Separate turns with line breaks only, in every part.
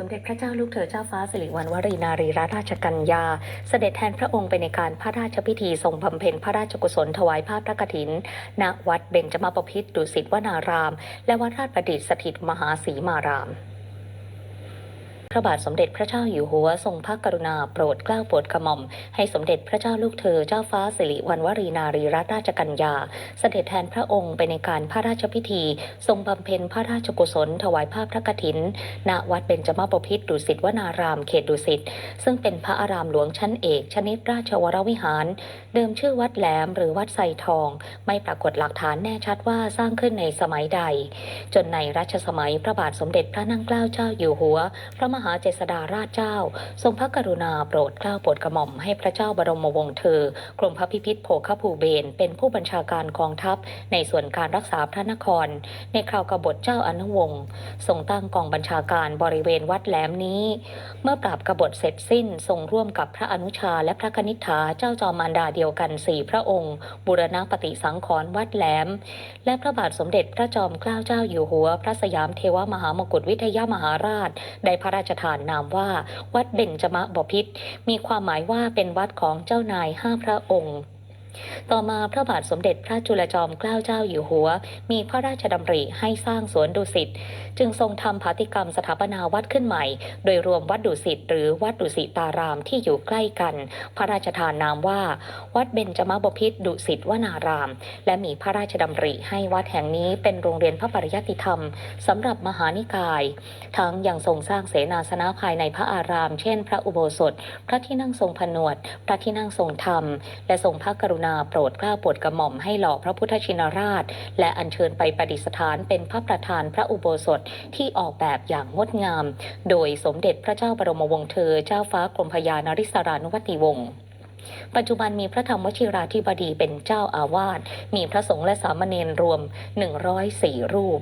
สมเด็จพระเจ้าลูกเธอเจ้าฟ้าสิริวัณวรีนารีรัตนราชกัญญา เสด็จแทนพระองค์ไปในการพระราชพิธีทรงบำเพ็ญพระราชกุศลถวายภาพพระกฐิน ณ วัดเบญจมาบพิตรดุสิตวนาราม และวัดราชประดิษฐ์สถิตมหาศรีมาราม พระบาทสมเด็จพระเจ้าอยู่หัวทรงพระกรุณาโปรดเกล้าโปรดกระหม่อม ให้สมเด็จพระเจ้าลูกเธอเจ้าฟ้าสิริวัณวรีนารีรัตนราชกัญญา เสด็จแทนพระองค์ไปในการพระราชพิธี ทรงบำเพ็ญพระราชกุศล ถวายภาพพระกฐิน ณ วัดเบญจมาบพิตรดุสิตวนาราม เขตดุสิต ซึ่งเป็นพระอารามหลวงชั้นเอก ชนิดราชวรวิหาร เดิมชื่อวัดแหลมหรือวัดไซทอง ไม่ปรากฏหลักฐานแน่ชัดว่าสร้างขึ้นในสมัยใด จนในรัชสมัยพระบาทสมเด็จพระนั่งเกล้าเจ้าอยู่หัว พระมหาเจษฎาราชเจ้า ทรงพระกรุณาโปรดเกล้าโปรดกระหม่อมให้พระเจ้าบรมวงศ์เธอ กรมพระพิพิธโภคภูเบศรเป็นผู้บัญชาการกองทัพ ในส่วนการรักษาพระนคร ในคราวกบฏเจ้าอนุวงศ์ทรงตั้งกองบัญชาการบริเวณวัดแหลมนี้ เมื่อปราบกบฏเสร็จสิ้นทรงร่วมกับพระอนุชาและพระคณิษฐาเจ้าจอมมารดาเดียวกันสี่พระองค์บูรณะปฏิสังขรณ์วัดแหลม และพระบาทสมเด็จพระจอมเกล้าเจ้าอยู่หัว พระสยามเทวมหามกุฏวิทยามหาราชได้พระราชทานนามว่า วัดเบญจมะบพิษมีความหมายว่าเป็นวัดของเจ้านายห้าพระองค์ ต่อมาพระบาทสมเด็จพระจุลจอมเกล้าเจ้าอยู่หัว มีพระราชดำริให้สร้างสวนดุสิตจึงทรงทำพาติกรรมสถาปนาวัดขึ้นใหม่ โดยรวมวัดดุสิตหรือวัดดุสิตารามที่อยู่ใกล้กัน พระราชทานนามว่า วัดเบญจมบพิตรดุสิตวนาราม และมีพระราชดำริให้วัดแห่งนี้เป็นโรงเรียนพระปริยัติธรรมสำหรับมหานิกาย ทั้งยังทรงสร้างเสนาสนะภายในพระอาราม เช่น พระอุโบสถ พระที่นั่งทรงผนวด พระที่นั่งทรงธรรม และทรงพระกรุณาโปรดเกล้าโปรดกระหม่อมให้หล่อพระพุทธชินราช และอัญเชิญไปประดิษฐานเป็นพระประธานพระอุโบสถที่ออกแบบอย่างงดงาม โดยสมเด็จพระเจ้าบรมวงศ์เธอเจ้าฟ้ากรมพยานริศรานุวัติวงศ์ปัจจุบันมีพระธรรมวชิราธิบดีเป็นเจ้าอาวาส มีพระสงฆ์และสามเณรรวม 104 รูป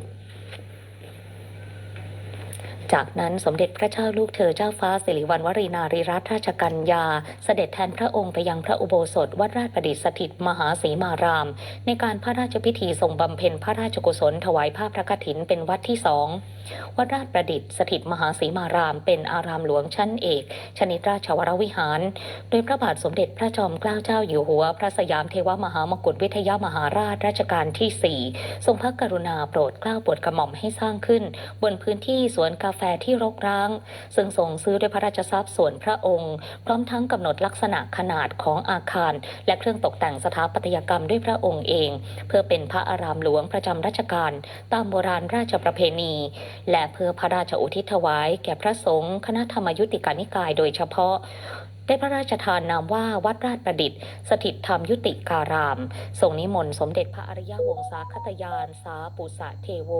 จากนั้นสมเด็จพระเจ้าลูกเธอเจ้าฟ้าสิริวัณวรีนารีรัตนราชกัญญา เสด็จแทนพระองค์ไปยังพระอุโบสถวัดราชประดิษฐ์สถิตมหาศรีมาราม ในการพระราชพิธีทรงบำเพ็ญพระราชกุศลถวายภาพพระกฐินเป็นวัดที่สองวัดราชประดิษฐ์สถิตมหาศรีมาราม เป็นอารามหลวงชั้นเอก ชนิดราชวรวิหาร โดยพระบาทสมเด็จพระจอมเกล้าเจ้าอยู่หัว พระสยามเทวมหามกุฏวิทยามหาราชรัชกาลที่ 4 ทรงพระกรุณาโปรดเกล้าโปรดกระหม่อมให้สร้างขึ้น บนพื้นที่สวนกาแฟที่รกร้าง ซึ่งส่งซื้อด้วยพระราชทรัพย์ส่วนพระองค์ พร้อมทั้งกำหนดลักษณะขนาดของอาคาร และเครื่องตกแต่งสถาปัตยกรรมด้วยพระองค์เอง เพื่อเป็นพระอารามหลวงประจำรัชกาลตามโบราณราชประเพณี และเพื่อพระราชอุทิศถวาย แก่พระสงฆ์คณะธรรมยุติกานิกายโดยเฉพาะ ได้พระราชทานนามว่าวัดราชประดิษฐ์ สถิตธรรมยุติการาม ทรงนิมนต์สมเด็จพระอริยวงศาคตยาน สาปุสะเทโว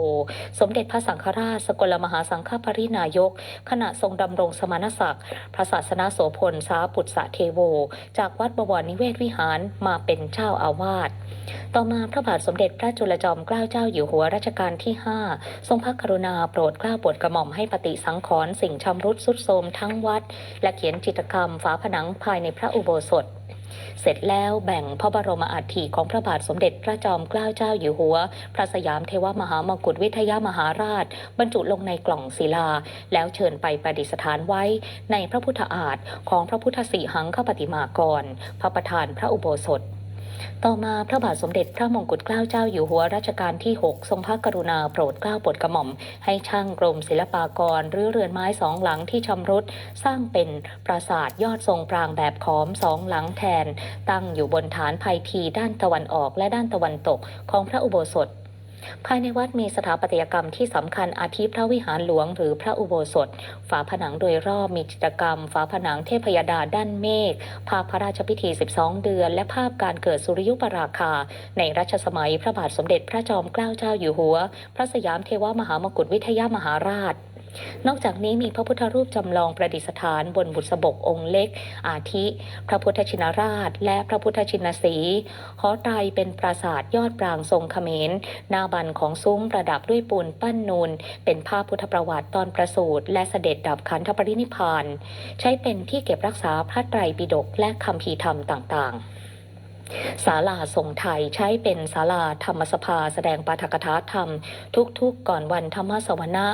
สมเด็จพระสังฆราช สกลมหาสังฆปรินายก ขณะทรงดำรงสมณศักดิ์ พระศาสนาโสพล สาปุสะเทโว จากวัดบวรนิเวศวิหารมาเป็นเจ้าอาวาส ต่อมาพระบาทสมเด็จพระจุลจอมเกล้าเจ้าอยู่หัวรัชกาลที่ 5 ทรงพระกรุณาโปรดเกล้าโปรดกระหม่อมให้ปฏิสังขรณ์สิ่งชำรุดสุดโทรมทั้งวัด และเขียนจิตกรรมฝาผนังภายในพระอุโบสถ เสร็จแล้วแบ่งพระบรมอัฐิของพระบาทสมเด็จพระจอมเกล้าเจ้าอยู่หัว พระสยามเทวมหามกุฏวิทยามหาราช บรรจุลงในกล่องศิลา แล้วเชิญไปประดิษฐานไว้ในพระพุทธอาฏของพระพุทธสีหังคปฏิมากร พระประธานพระอุโบสถ ต่อมาพระบาทสมเด็จพระมงกุฎเกล้าเจ้าอยู่หัวรัชกาลที่ 6 ทรงพระกรุณาโปรดเกล้าโปรดกระหม่อม ให้ช่างกรมศิลปากรรื้อเรือนไม้สองหลังที่ชำรุดสร้างเป็นปราสาทยอดทรงปรางแบบขอมสองหลังแทน ตั้งอยู่บนฐานภัยทีด้านตะวันออกและด้านตะวันตกของพระอุโบสถ ภายในวัดมีสถาปัตยกรรมที่สำคัญอาทิพระวิหารหลวง หรือพระอุโบสถ ฝาผนังโดยรอบมีจิตรกรรม ฝาผนังเทพยดาด้านเมฆ ภาพพระราชพิธี 12 เดือน และภาพการเกิดสุริยุปราคา ในรัชสมัยพระบาทสมเด็จพระจอมเกล้าเจ้าอยู่หัว พระสยามเทวมหามกุฏวิทยามหาราช นอกจากนี้มีพระพุทธรูปจำลองประดิษฐานบนบุษบกองค์เล็ก อาทิ พระพุทธชินราช และพระพุทธชินสีหอไตรเป็นปราสาทยอดปรางทรงเขมรหน้าบันของซุ้มประดับด้วยปูนปั้นนูน เป็นภาพพุทธประวัติตอนประสูติและเสด็จดับขันธปรินิพาน ใช้เป็นที่เก็บรักษาพระไตรปิฎกและคำพีธรรมต่างๆศาลาทรงไทยใช้เป็นศาลาธรรมสภาแสดงปาฐกถาธรรม ทุกๆก่อนวันธรรมสวนะ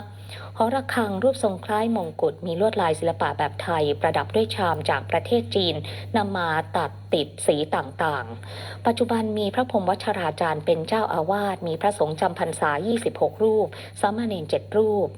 หอระฆังรูปทรงคล้ายมงกุฎมีลวดลายศิลปะแบบไทย ประดับด้วยชามจากประเทศจีนนำมาตัดติดสีต่างๆ ปัจจุบันมีพระพรหมวัชราจารย์เป็นเจ้าอาวาสมีพระสงฆ์จำพรรษา 26 รูป สามเณร7รูป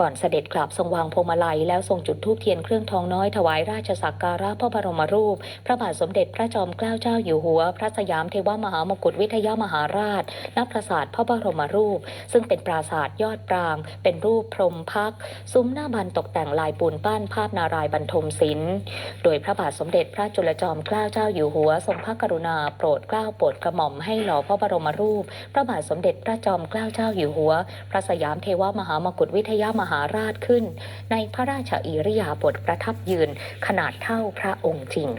ก่อนเสด็จกลับทรงวางพวงมาลัยแล้วทรงจุดธูปเทียนเครื่องทองน้อยถวายราชสักการะพระบรมรูป พระบาทสมเด็จพระจอมเกล้าเจ้าอยู่หัว พระสยามเทวมหามกุฎวิทยามหาราชณปราสาทพระบรมรูป ซึ่งเป็นปราสาทยอดปราง เป็นรูปพรหมพัก ซุ้มหน้าบันตกแต่งลายปูนปั้นภาพนารายณ์บรรทมศิลป์โดยพระบาทสมเด็จพระจุลจอมเกล้าเจ้าอยู่หัว ทรงพระกรุณาโปรดเกล้าโปรดกระหม่อมให้หล่อพระบรมรูป พระบาทสมเด็จพระจอมเกล้าเจ้าอยู่หัว พระสยามเทวมหามกุฎวิทยามหาราชขึ้น ในพระราชอิริยาบถประทับยืนขนาดเท่าพระองค์จริง